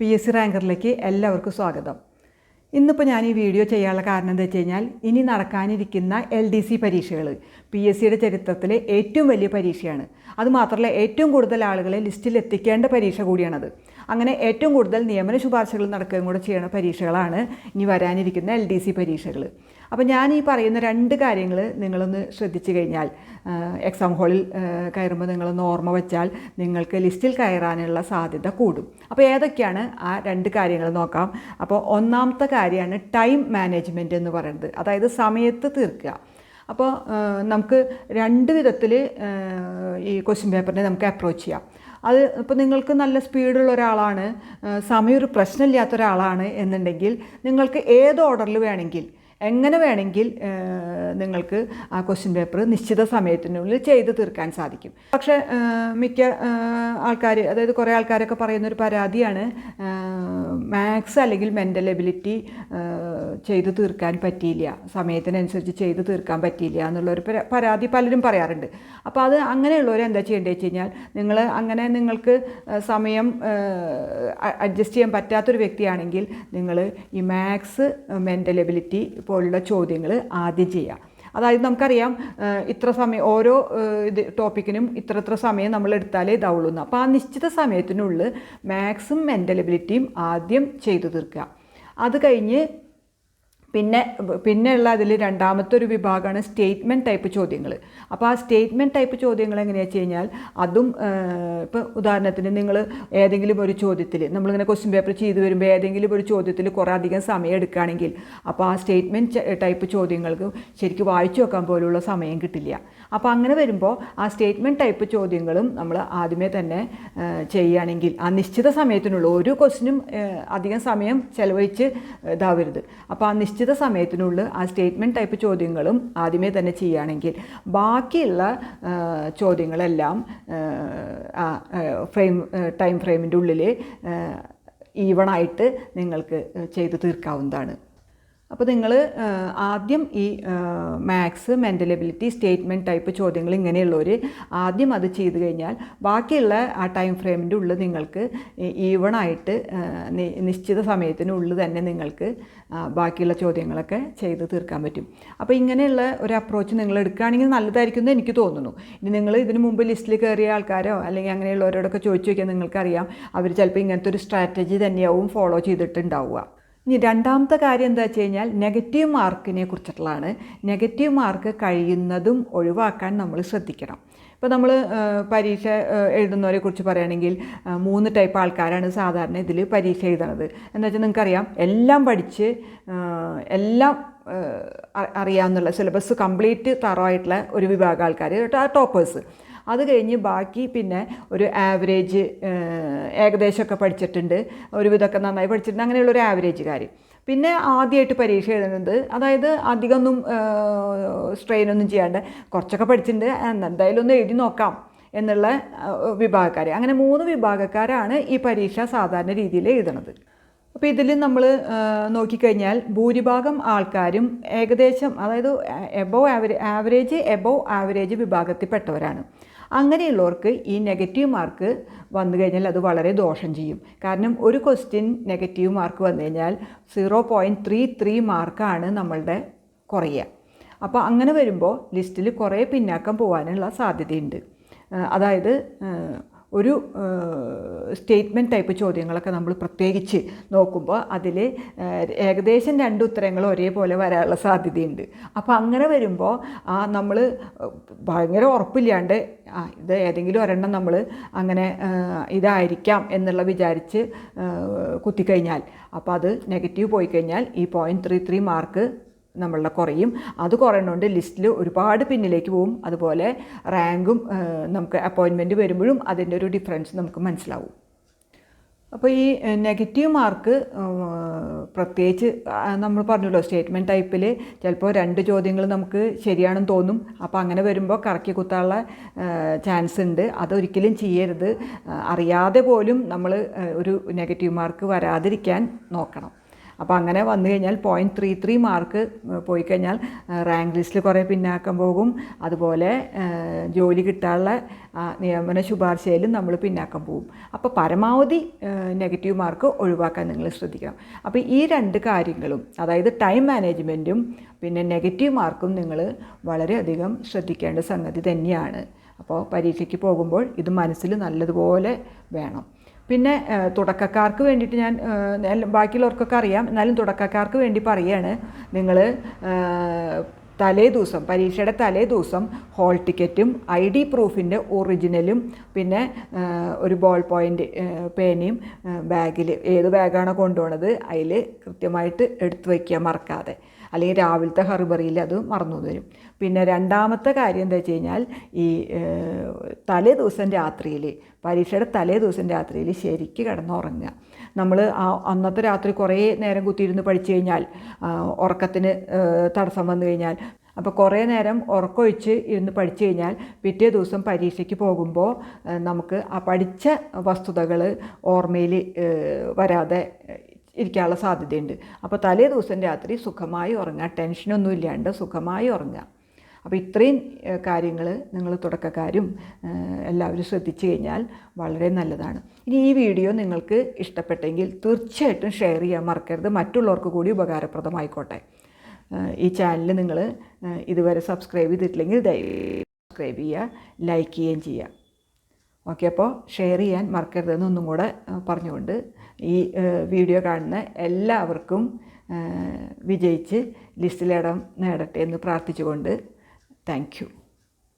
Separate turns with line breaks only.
P S C റാങ്കറിലേക്ക് എല്ലാവർക്കും സ്വാഗതം. ഇന്നിപ്പോൾ ഞാൻ ഈ വീഡിയോ ചെയ്യാനുള്ള കാരണം എന്താ വെച്ച് കഴിഞ്ഞാൽ ഇനി നടക്കാനിരിക്കുന്ന എൽ ഡി സി പരീക്ഷകൾ പി എസ് സിയുടെ ചരിത്രത്തിലെ ഏറ്റവും വലിയ പരീക്ഷയാണ്. അതുമാത്രമല്ല ഏറ്റവും കൂടുതൽ ആളുകളെ ലിസ്റ്റിൽ എത്തിക്കേണ്ട പരീക്ഷ കൂടിയാണത്. അങ്ങനെ ഏറ്റവും കൂടുതൽ നിയമന ശുപാർശകൾ നടക്കുകയും കൂടെ ചെയ്യുന്ന പരീക്ഷകളാണ് ഇനി വരാനിരിക്കുന്ന എൽ ഡി സി പരീക്ഷകൾ അപ്പോൾ ഞാൻ ഈ പറയുന്ന രണ്ട് കാര്യങ്ങൾ നിങ്ങളൊന്ന് ശ്രദ്ധിച്ചു കഴിഞ്ഞാൽ എക്സാം ഹാളിൽ കയറുമ്പോൾ നിങ്ങളൊന്ന് ഓർമ്മ വെച്ചാൽ നിങ്ങൾക്ക് ലിസ്റ്റിൽ കയറാനുള്ള സാധ്യത കൂടും. അപ്പോൾ ഏതൊക്കെയാണ് ആ രണ്ട് കാര്യങ്ങൾ നോക്കാം. അപ്പോൾ ഒന്നാമത്തെ കാര്യമാണ് ടൈം മാനേജ്മെന്റ് എന്ന് പറയുന്നത്. അതായത് സമയത്ത് തീർക്കുക. അപ്പോൾ നമുക്ക് രണ്ട് വിധത്തിൽ ഈ ക്വസ്റ്റ്യൻ പേപ്പറിനെ നമുക്ക് അപ്രോച്ച് ചെയ്യാം. അത് ഇപ്പോൾ നിങ്ങൾക്ക് നല്ല സ്പീഡുള്ള ഒരാളാണ് സമയം ഒരു പ്രശ്നമില്ലാത്ത ഒരാളാണ് എന്നുണ്ടെങ്കിൽ നിങ്ങൾക്ക് ഏത് ഓർഡറിൽ വേണമെങ്കിൽ എങ്ങനെ വേണമെങ്കിൽ നിങ്ങൾക്ക് ആ ക്വസ്റ്റ്യൻ പേപ്പർ നിശ്ചിത സമയത്തിനുള്ളിൽ ചെയ്ത് തീർക്കാൻ സാധിക്കും. പക്ഷേ മിക്ക ആൾക്കാർ അതായത് കുറേ ആൾക്കാരൊക്കെ പറയുന്നൊരു പരാതിയാണ് മാത്സ് അല്ലെങ്കിൽ മെന്റൽ എബിലിറ്റി ചെയ്ത് തീർക്കാൻ പറ്റിയില്ല സമയത്തിനനുസരിച്ച് ചെയ്ത് തീർക്കാൻ പറ്റിയില്ല എന്നുള്ളൊരു പരാതി പലരും പറയാറുണ്ട്. അപ്പോൾ അത് അങ്ങനെയുള്ളവർ എന്താ ചെയ്യേണ്ടത് വെച്ച് കഴിഞ്ഞാൽ നിങ്ങൾ അങ്ങനെ നിങ്ങൾക്ക് സമയം അഡ്ജസ്റ്റ് ചെയ്യാൻ പറ്റാത്തൊരു വ്യക്തിയാണെങ്കിൽ നിങ്ങൾ ഈ മാത്സ് മെന്റൽ എബിലിറ്റി പോലുള്ള ചോദ്യങ്ങൾ ആദ്യം ചെയ്യാം. അതായത് നമുക്കറിയാം ഇത്ര സമയം ഓരോ ഇത് ടോപ്പിക്കിനും ഇത്ര ഇത്ര സമയം നമ്മൾ എടുത്താലേ ഇതാവുള്ളൂ എന്ന് അപ്പോൾ ആ നിശ്ചിത സമയത്തിനുള്ളിൽ മാക്സിമം മെന്റൽ എബിലിറ്റിയും ആദ്യം ചെയ്തു തീർക്കുക. അത് കഴിഞ്ഞ് പിന്നെ പിന്നെയുള്ള അതിൽ രണ്ടാമത്തെ ഒരു വിഭാഗമാണ് സ്റ്റേറ്റ്മെന്റ് ടൈപ്പ് ചോദ്യങ്ങൾ അപ്പോൾ ആ സ്റ്റേറ്റ്മെന്റ് ടൈപ്പ് ചോദ്യങ്ങൾ എങ്ങനെയാണെന്ന് വെച്ച് കഴിഞ്ഞാൽ അതും ഇപ്പോൾ ഉദാഹരണത്തിന് നിങ്ങൾ ഏതെങ്കിലും ഒരു ചോദ്യത്തിൽ നമ്മളിങ്ങനെ ക്വസ്റ്റ്യൻ പേപ്പർ ചെയ്ത് വരുമ്പോൾ ഏതെങ്കിലും ഒരു ചോദ്യത്തിൽ കുറേ അധികം സമയം എടുക്കുകയാണെങ്കിൽ അപ്പോൾ ആ സ്റ്റേറ്റ്മെന്റ് ടൈപ്പ് ചോദ്യങ്ങൾക്ക് ശരിക്കും വായിച്ചു വെക്കാൻ പോലുള്ള സമയം കിട്ടില്ല. അപ്പോൾ അങ്ങനെ വരുമ്പോൾ ആ സ്റ്റേറ്റ്മെന്റ് ടൈപ്പ് ചോദ്യങ്ങളും നമ്മൾ ആദ്യമേ തന്നെ ചെയ്യുകയാണെങ്കിൽ ആ നിശ്ചിത സമയത്തിനുള്ള ഒരു ക്വസ്റ്റിനും അധികം സമയം ചിലവഴിച്ച് ഇതാവരുത്. അപ്പോൾ ആ നിശ്ചിത സമയത്തിനുള്ളിൽ ആ സ്റ്റേറ്റ്മെന്റ് ടൈപ്പ് ചോദ്യങ്ങളും ആദ്യമേ തന്നെ ചെയ്യുകയാണെങ്കിൽ ബാക്കിയുള്ള ചോദ്യങ്ങളെല്ലാം ഫ്രെയിം ടൈം ഫ്രെയിമിന്റെ ഉള്ളിൽ ഈവണായിട്ട് നിങ്ങൾക്ക് ചെയ്തു തീർക്കാവുന്നതാണ്. അപ്പോൾ നിങ്ങൾ ആദ്യം ഈ maths mental ability statement type ചോദ്യങ്ങൾ ഇങ്ങനെയുള്ളവർ ആദ്യം അത് ചെയ്ത് കഴിഞ്ഞാൽ ബാക്കിയുള്ള ആ ടൈം ഫ്രെയിമിന്റെ ഉള്ളിൽ നിങ്ങൾക്ക് ഈവണായിട്ട് നിശ്ചിത സമയത്തിനുള്ളിൽ തന്നെ നിങ്ങൾക്ക് ബാക്കിയുള്ള ചോദ്യങ്ങളൊക്കെ ചെയ്ത് തീർക്കാൻ പറ്റും. അപ്പോൾ ഇങ്ങനെയുള്ള ഒരു അപ്രോച്ച് നിങ്ങൾ എടുക്കുകയാണെങ്കിൽ നല്ലതായിരിക്കും എന്ന് എനിക്ക് തോന്നുന്നു. ഇനി നിങ്ങൾ ഇതിന് മുമ്പ് ലിസ്റ്റിൽ കയറിയ ആൾക്കാരോ അല്ലെങ്കിൽ അങ്ങനെയുള്ളവരോടൊക്കെ ചോദിച്ചു നോക്കിയാൽ നിങ്ങൾക്കറിയാം. അവർ ചിലപ്പോൾ ഇങ്ങനത്തെ ഒരു സ്ട്രാറ്റജി തന്നെയാവും ഫോളോ ചെയ്തിട്ടുണ്ടാവുക. ഇനി രണ്ടാമത്തെ കാര്യം എന്താ വെച്ച് കഴിഞ്ഞാൽ നെഗറ്റീവ് മാർക്കിനെ കുറിച്ചിട്ടുള്ളതാണ്. നെഗറ്റീവ് മാർക്ക് കഴിയുന്നതും ഒഴിവാക്കാൻ നമ്മൾ ശ്രദ്ധിക്കണം. ഇപ്പോൾ നമ്മൾ പരീക്ഷ എഴുതുന്നവരെ കുറിച്ച് പറയുകയാണെങ്കിൽ മൂന്ന് ടൈപ്പ് ആൾക്കാരാണ് സാധാരണ ഇതിൽ പരീക്ഷ എഴുതുന്നത് എന്താ വെച്ചാൽ നിങ്ങൾക്കറിയാം എല്ലാം പഠിച്ച് എല്ലാം അറിയാമെന്നുള്ള സിലബസ് കംപ്ലീറ്റ് തറവായിട്ടുള്ള ഒരു വിഭാഗം ആൾക്കാർ ടോപ്പേഴ്സ് അത് കഴിഞ്ഞ് ബാക്കി പിന്നെ ഒരു ആവറേജ് ഏകദേശമൊക്കെ പഠിച്ചിട്ടുണ്ട്. ഒരുവിധമൊക്കെ നന്നായി പഠിച്ചിട്ടുണ്ട്. അങ്ങനെയുള്ള ഒരു ആവറേജ് ആവറേജുകാർ പിന്നെ ആദ്യമായിട്ട് പരീക്ഷ എഴുതുന്നത് അതായത് അധികമൊന്നും സ്ട്രെയിനൊന്നും ചെയ്യാണ്ട് കുറച്ചൊക്കെ പഠിച്ചിട്ടുണ്ട്. എന്തായാലും ഒന്ന് എഴുതി നോക്കാം എന്നുള്ള വിഭാഗക്കാർ അങ്ങനെ മൂന്ന് വിഭാഗക്കാരാണ് ഈ പരീക്ഷ സാധാരണ രീതിയിൽ എഴുതുന്നത് അപ്പോൾ ഇതിൽ നമ്മൾ നോക്കിക്കഴിഞ്ഞാൽ ഭൂരിഭാഗം ആൾക്കാരും ഏകദേശം അതായത് above average average above average വിഭാഗത്തിൽപ്പെട്ടവരാണ്. അങ്ങനെയുള്ളവർക്ക് ഈ നെഗറ്റീവ് മാർക്ക് വന്നു കഴിഞ്ഞാൽ അത് വളരെ ദോഷം ചെയ്യും. കാരണം ഒരു ക്വസ്റ്റ്യൻ നെഗറ്റീവ് മാർക്ക് വന്നു കഴിഞ്ഞാൽ സീറോ പോയിന്റ് ത്രീ ത്രീ മാർക്കാണ് നമ്മളുടെ കുറയുക. അപ്പോൾ അങ്ങനെ വരുമ്പോൾ ലിസ്റ്റിൽ കുറേ പിന്നാക്കം പോകാനുള്ള സാധ്യതയുണ്ട്. അതായത് ഒരു സ്റ്റേറ്റ്മെന്റ് ടൈപ്പ് ചോദ്യങ്ങളൊക്കെ നമ്മൾ പ്രത്യേകിച്ച് നോക്കുമ്പോൾ അതിൽ ഏകദേശം രണ്ട് ഉത്തരങ്ങൾ ഒരേപോലെ വരാനുള്ള സാധ്യതയുണ്ട്. അപ്പോൾ അങ്ങനെ വരുമ്പോൾ ആ നമ്മൾ ഭയങ്കര ഉറപ്പില്ലാണ്ട് ആ ഇത് ഏതെങ്കിലും ഒരെണ്ണം നമ്മൾ അങ്ങനെ ഇതായിരിക്കാം എന്നുള്ള വിചാരിച്ച് കുത്തിക്കഴിഞ്ഞാൽ അപ്പോൾ അത് നെഗറ്റീവ് പോയി കഴിഞ്ഞാൽ ഈ പോയിന്റ് ത്രീ ത്രീ മാർക്ക് നമ്മളുടെ കുറയും. അത് കുറയണോണ്ട് ലിസ്റ്റിൽ ഒരുപാട് പിന്നിലേക്ക് പോകും അതുപോലെ റാങ്കും നമുക്ക് അപ്പോയിൻമെന്റ് വരുമ്പോഴും അതിന്റെ ഒരു ഡിഫറൻസ് നമുക്ക് മനസ്സിലാവും. അപ്പോൾ ഈ നെഗറ്റീവ് മാർക്ക് പ്രത്യേകിച്ച് നമ്മൾ പറഞ്ഞല്ലോ സ്റ്റേറ്റ്മെന്റ് ടൈപ്പിൽ ചിലപ്പോൾ രണ്ട് ചോദ്യങ്ങൾ നമുക്ക് ശരിയാണെന്ന് തോന്നും. അപ്പോൾ അങ്ങനെ വരുമ്പോൾ കറക്കി കുത്താനുള്ള ചാൻസ് ഉണ്ട്. അതൊരിക്കലും ചെയ്യരുത്. അറിയാതെ പോലും നമ്മൾ ഒരു നെഗറ്റീവ് മാർക്ക് വരാതിരിക്കാൻ നോക്കണം. അപ്പോൾ അങ്ങനെ വന്നു കഴിഞ്ഞാൽ പോയിന്റ് ത്രീ ത്രീ മാർക്ക് പോയി കഴിഞ്ഞാൽ റാങ്ക് ലിസ്റ്റിൽ കുറേ പിന്നാക്കം പോകും. അതുപോലെ ജോലി കിട്ടാനുള്ള നിയമന ശുപാർശയിലും നമ്മൾ പിന്നാക്കം പോകും. അപ്പോൾ പരമാവധി നെഗറ്റീവ് മാർക്ക് ഒഴിവാക്കാൻ നിങ്ങൾ ശ്രദ്ധിക്കണം. അപ്പോൾ ഈ രണ്ട് കാര്യങ്ങളും അതായത് ടൈം മാനേജ്മെന്റും പിന്നെ നെഗറ്റീവ് മാർക്കും നിങ്ങൾ വളരെയധികം ശ്രദ്ധിക്കേണ്ട സംഗതി തന്നെയാണ്. അപ്പോൾ പരീക്ഷയ്ക്ക് പോകുമ്പോൾ ഇത് മനസ്സിൽ നല്ലതുപോലെ വേണം. പിന്നെ തുടക്കക്കാർക്ക് വേണ്ടിയിട്ട് ഞാൻ ബാക്കിയുള്ളവർക്കൊക്കെ അറിയാം. എന്നാലും തുടക്കക്കാർക്ക് വേണ്ടി പറയുകയാണ് നിങ്ങൾ തലേ ദിവസം പരീക്ഷയുടെ തലേ ദിവസം ഹോൾ ടിക്കറ്റും ഐ ഡി പ്രൂഫിന്റെ ഒറിജിനലും പിന്നെ ഒരു ബോൾ പോയിന്റ് പേനയും ബാഗിൽ ഏത് ബാഗാണോ കൊണ്ടുപോണത് അതിൽ കൃത്യമായിട്ട് എടുത്തു വയ്ക്കുക മറക്കാതെ. അല്ലെങ്കിൽ രാവിലത്തെ ഹർബറിയിൽ അത് മറന്നു വരും. പിന്നെ രണ്ടാമത്തെ കാര്യം എന്താ വെച്ച് കഴിഞ്ഞാൽ ഈ തലേ ദിവസം രാത്രിയിൽ പരീക്ഷയുടെ തലേ ദിവസം രാത്രിയിൽ ശരിക്ക് കിടന്നുറങ്ങുക നമ്മൾ ആ അന്നത്തെ രാത്രി കുറേ നേരം കുത്തിയിരുന്ന് പഠിച്ചു കഴിഞ്ഞാൽ ഉറക്കത്തിന് തടസ്സം വന്നു കഴിഞ്ഞാൽ അപ്പോൾ കുറേ നേരം ഉറക്കമൊഴിച്ച് ഇരുന്ന് പഠിച്ചു കഴിഞ്ഞാൽ പിറ്റേ ദിവസം പരീക്ഷയ്ക്ക് പോകുമ്പോൾ നമുക്ക് ആ പഠിച്ച വസ്തുതകൾ ഓർമ്മയിൽ വരാതെ ഇരിക്കാനുള്ള സാധ്യതയുണ്ട്. അപ്പോൾ തലേ ദിവസം രാത്രി സുഖമായി ഉറങ്ങുക. ടെൻഷനൊന്നും ഇല്ലാണ്ട് സുഖമായി ഉറങ്ങുക. അപ്പോൾ ഇത്രയും കാര്യങ്ങൾ നിങ്ങൾ തുടക്കക്കാരും എല്ലാവരും ശ്രദ്ധിച്ചു കഴിഞ്ഞാൽ വളരെ നല്ലതാണ്. ഇനി ഈ വീഡിയോ നിങ്ങൾക്ക് ഇഷ്ടപ്പെട്ടെങ്കിൽ തീർച്ചയായിട്ടും ഷെയർ ചെയ്യാൻ മറക്കരുത്. മറ്റുള്ളവർക്ക് കൂടി ഉപകാരപ്രദമായിക്കോട്ടെ. ഈ ചാനൽ നിങ്ങൾ ഇതുവരെ സബ്സ്ക്രൈബ് ചെയ്തിട്ടില്ലെങ്കിൽ സബ്സ്ക്രൈബ് ചെയ്യുക ലൈക്ക് ചെയ്യുകയും ചെയ്യുക. ഓക്കെ അപ്പോൾ ഷെയർ ചെയ്യാൻ മറക്കരുതെന്ന് ഒന്നും കൂടെ പറഞ്ഞുകൊണ്ട് ഈ വീഡിയോ കാണുന്ന എല്ലാവർക്കും വിജയിച്ച് ലിസ്റ്റിലിടം നേടട്ടെ എന്ന് പ്രാർത്ഥിച്ചുകൊണ്ട് താങ്ക് യു